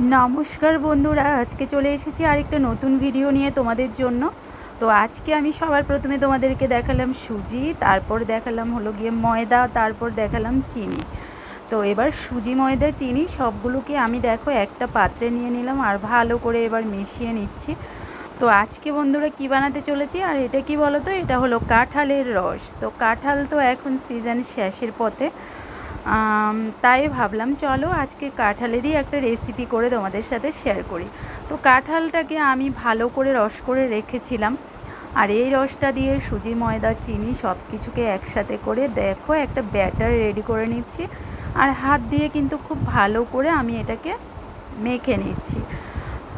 নমস্কার বন্ধুরা, আজকে চলে এসেছি আরেকটা নতুন ভিডিও নিয়ে তোমাদের জন্য। তো আজকে আমি সবার প্রথমে তোমাদেরকে দেখালাম সুজি, তারপর দেখালাম হলো গিয়ে ময়দা, তারপর দেখালাম চিনি। তো এবার সুজি, ময়দা, চিনি সবগুলোকে আমি দেখো একটা পাত্রে নিয়ে নিলাম আর ভালো করে এবার মিশিয়ে নিচ্ছি। তো আজকে বন্ধুরা কি বানাতে চলেছি আর এটা কি বলো তো এটা হলো কাঁঠালের রস। তো কাঁঠাল তো এখন সিজন শেষের পথে। তাই ভাবলাম চলো আজকে কাঁঠালেরই একটা রেসিপি করে তোমাদের সাথে শেয়ার করি। তো কাঁঠালটাকে আমি ভালো করে রস করে রেখেছিলাম। আর এই রসটা দিয়ে সুজি, ময়দা, চিনি সব কিছুকে একসাথে করে দেখো একটা ব্যাটার রেডি করে নিচ্ছি। আর হাত দিয়ে কিন্তু খুব ভালো করে আমি এটাকে মেখে নিচ্ছি।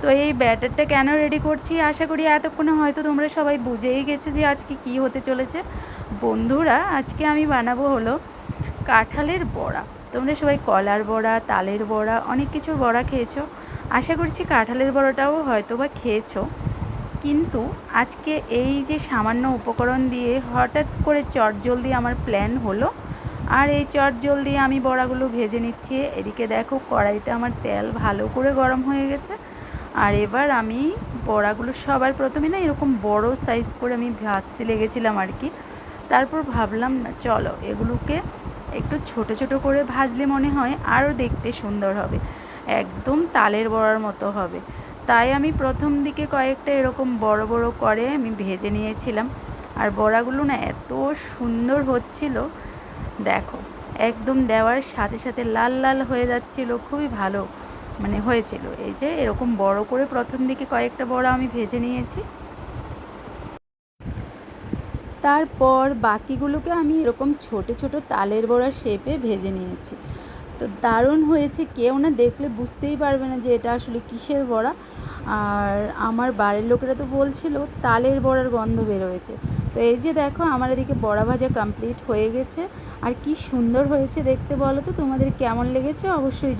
তো এই ব্যাটারটা কেন রেডি করছি? আশা করি এতক্ষণে হয়তো তোমরা সবাই বুঝেই গেছো যে আজকে কি হতে চলেছে। বন্ধুরা, আজকে আমি বানাবো হলো কাঁঠালের বড়া। তোমরা সবাই কলার বড়া, তালের বড়া, অনেক কিছুর বড়া খেয়েছো। আশা করছি কাঁঠালের বড়াটাও হয়তো বা খেয়েছো। কিন্তু আজকে এই যে সামান্য উপকরণ দিয়ে হঠাৎ করে চটজলদি আমার প্ল্যান হলো। আর এই চট চটজলদি আমি বড়াগুলো ভেজে নিচ্ছি। এদিকে দেখো কড়াইতে আমার তেল ভালো করে গরম হয়ে গেছে। আর এবার আমি বড়াগুলো সবার প্রথমে না এরকম বড় সাইজ করে আমি ভাজতে লেগেছিলাম আর কি। তারপর ভাবলাম, না, চলো এগুলোকে একটু ছোট ছোট করে ভাজলে মনে হয় আরও দেখতে সুন্দর হবে। একদম তালের বড়ার মতো হবে। তাই আমি প্রথম দিকে কয়েকটা এরকম বড় বড় করে আমি ভেজে নিয়েছিলাম। আর বড়াগুলো না এত সুন্দর হচ্ছিল। দেখো, একদম দেওয়ার সাথে সাথে লাল লাল হয়ে যাচ্ছিল, খুবই ভালো মানে হয়েছিল। এই যে এরকম বড় করে প্রথম দিকে কয়েকটা বড়া আমি ভেজে নিয়েছি। তারপর বাকিগুলোকে আমি এরকম ছোট ছোট তালের বড়ার শেপে ভেজে নিয়েছি। তো দারুণ হয়েছে, কেউ না দেখলে বুঝতেই পারবে না যে এটা আসলে কিসের বড়া। আর আমার বাড়ির লোকেরা তো বলছিল, তালের বড়ার গন্ধ বেরোয়েছে। তো এই যে দেখো, আমার এদিকে বড়া ভাজা কমপ্লিট হয়ে গেছে। আর কি সুন্দর হয়েছে দেখতে বলো তো, তোমাদের কেমন লেগেছে অবশ্যই